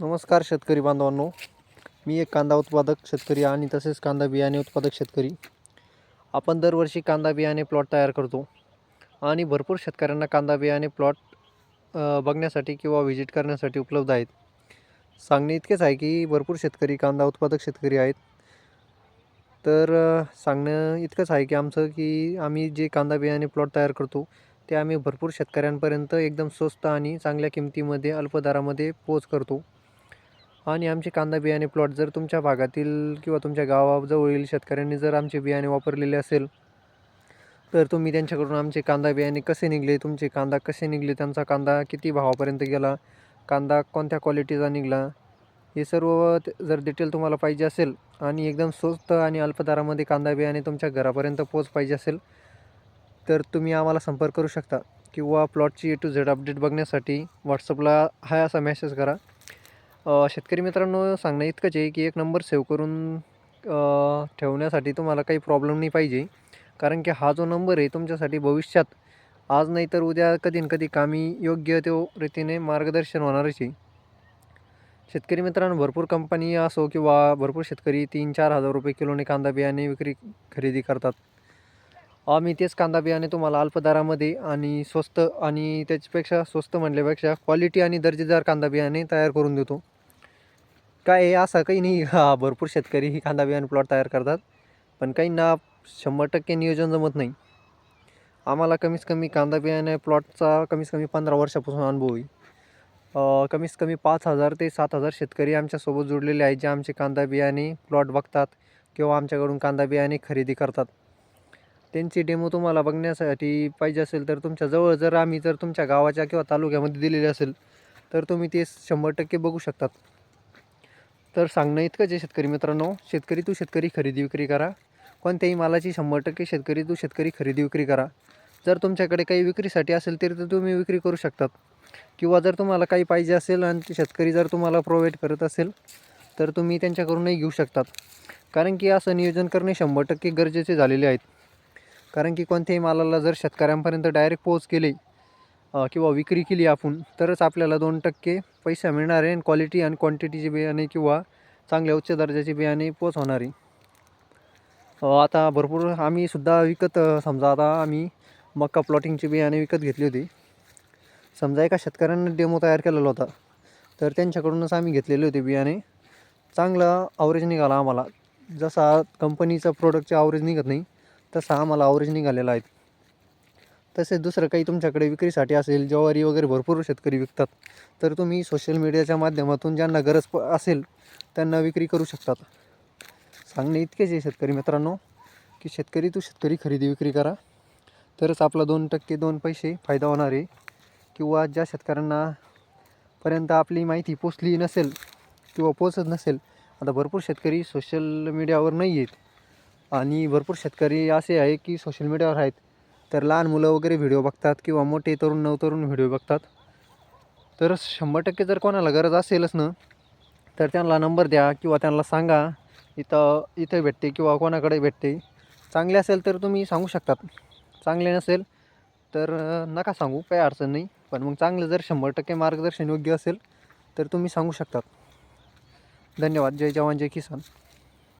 नमस्कार शेतकरी बांधवांनो. मी एक कांदा उत्पादक शेतकरी आणि तसेच कांदा बियाणे उत्पादक शेतकरी. आपण दरवर्षी कांदा बियाणे प्लॉट तयार करतो आणि भरपूर शेतकऱ्यांना कांदा बियाणे प्लॉट बघण्यासाठी किंवा व्हिजिट करण्यासाठी उपलब्ध आहेत. सांगणे इतकेच आहे की भरपूर शेतकरी कांदा उत्पादक शेतकरी आहेत. तर सांगणं इतकंच आहे की आमचं की आम्ही जे कांदा बियाणे प्लॉट तयार करतो ते आम्ही भरपूर शेतकऱ्यांपर्यंत एकदम स्वस्त आणि चांगल्या किमतीमध्ये अल्प दरामध्ये पोच करतो. आणि आमचे कांदा बियाणे प्लॉट जर तुमच्या भागातील किंवा तुमच्या गावाजवळील शेतकऱ्यांनी जर आमचे बियाणे वापरलेले असेल तर तुम्ही त्यांच्याकडून आमचे कांदा बियाणे कसे निघले तुमचे कांदा कसे निघले त्यांचा कांदा किती भावापर्यंत गेला कांदा कोणत्या क्वालिटीचा निघाला हे सर्व जर डिटेल तुम्हाला पाहिजे असेल आणि एकदम स्वस्त आणि अल्पदरामध्ये कांदा बियाणे तुमच्या घरापर्यंत पोच पाहिजे असेल तर तुम्ही आम्हाला संपर्क करू शकता. किंवा प्लॉटची ए टू झेड अपडेट बघण्यासाठी व्हॉट्सअपला हाय असा मेसेज करा. शेतकरी मित्रांनो सांगणं इतकंच आहे की एक नंबर सेव्ह करून ठेवण्यासाठी तुम्हाला काही प्रॉब्लेम नाही पाहिजे. कारण की हा जो नंबर आहे तुमच्यासाठी भविष्यात आज नाही तर उद्या कधी न कधी कामी योग्य तो रीतीने मार्गदर्शन होणारच आहे. शेतकरी मित्रांनो भरपूर कंपनी असो किंवा भरपूर शेतकरी तीन चार हजार रुपये किलोने कांदा बियाणे विक्री खरेदी करतात. आम्ही तेच कांदा बियाणे तुम्हाला अल्पदारामध्ये आणि स्वस्त आणि त्याच्यापेक्षा स्वस्त म्हणल्यापेक्षा क्वालिटी आणि दर्जेदार कांदा बियाणे तयार करून देतो. काय हे असं काही नाही. हा भरपूर शेतकरी ही कांदा बियाणे प्लॉट तयार करतात. पण काहींना शंभर टक्के नियोजन जमत नाही. आम्हाला कमीत कमी कांदा बियाणे प्लॉटचा कमीत कमी पंधरा वर्षापासून अनुभव आहे. कमीत कमी पाच हजार ते सात हजार शेतकरी आमच्यासोबत जोडलेले आहेत जे आमचे कांदा बियाणे प्लॉट बघतात किंवा आमच्याकडून कांदा बियाणे खरेदी करतात. त्यांची डेमो तुम्हाला बघण्यासाठी पाहिजे असेल तर तुमच्याजवळ जर आम्ही जर तुमच्या गावाच्या किंवा तालुक्यामध्ये दिलेले असेल तर तुम्ही ते शंभर टक्के बघू शकतात. तर सांगणं इतकंच आहे शेतकरी मित्रांनो. शेतकरी तू शेतकरी खरेदी विक्री करा. कोणत्याही मालाची शंभर टक्के शेतकरी तू शेतकरी खरेदी विक्री करा. जर तुमच्याकडे काही विक्रीसाठी असेल तरी तर तुम्ही विक्री करू शकतात. किंवा जर तुम्हाला काही पाहिजे असेल आणि ते शेतकरी जर तुम्हाला प्रोव्हाइड करत असेल तर तुम्ही त्यांच्याकडूनही घेऊ शकतात. कारण की असं नियोजन करणे शंभर टक्के गरजेचे झालेले आहेत. कारण की कोणत्याही मालाला जर शेतकऱ्यांपर्यंत डायरेक्ट पोच केले किंवा विक्री केली आपण तरच आपल्याला दोन टक्के पैसा मिळणार आहे. आणि क्वालिटी आणि क्वांटिटीचे बियाणे किंवा चांगल्या उच्च दर्जाचे बियाणे पोच होणार आहे. आता भरपूर आम्ही सुद्धा विकत समजा आता आम्ही मका प्लॉटिंगचे बियाणे विकत घेतले होते. समजा एका शेतकऱ्यानं डेमो तयार केलेला होता तर त्यांच्याकडूनच आम्ही घेतलेले होते बियाणे. चांगला आवरेज निघाला आम्हाला. जसा कंपनीचा प्रोडक्टचे आवरेज निघत नाही तसा आम्हाला आवरेज निघालेला आहे. तसेच दुसरं काही तुमच्याकडे विक्रीसाठी असेल ज्वारी वगैरे भरपूर शेतकरी विकतात तर तुम्ही सोशल मीडियाच्या माध्यमातून ज्यांना गरज प असेल त्यांना विक्री करू शकतात. सांगणे इतकेच आहे शेतकरी मित्रांनो की शेतकरी तू शेतकरी खरेदी विक्री करा तरच आपला दोन टक्के दोन पैसे फायदा होणार आहे. किंवा ज्या शेतकऱ्यांना पर्यंत आपली माहिती पोचली नसेल किंवा पोचत नसेल आता भरपूर शेतकरी सोशल मीडियावर नाही आहेत आणि भरपूर शेतकरी असे आहे की सोशल मीडियावर आहेत तर लहान मुलं वगैरे व्हिडिओ बघतात किंवा मोठे तरुण नवतरुण व्हिडिओ बघतात. तर शंभर टक्के जर कोणाला गरज असेलच ना तर त्यांना नंबर द्या किंवा त्यांना सांगा इथं इथं भेटते किंवा कोणाकडे भेटते. चांगले असेल तर तुम्ही सांगू शकतात. चांगले नसेल तर नका सांगू काही अडचण नाही. पण मग चांगलं जर शंभर टक्के मार्गदर्शन योग्य असेल तर तुम्ही सांगू शकतात. धन्यवाद. जय जवान जय किसान.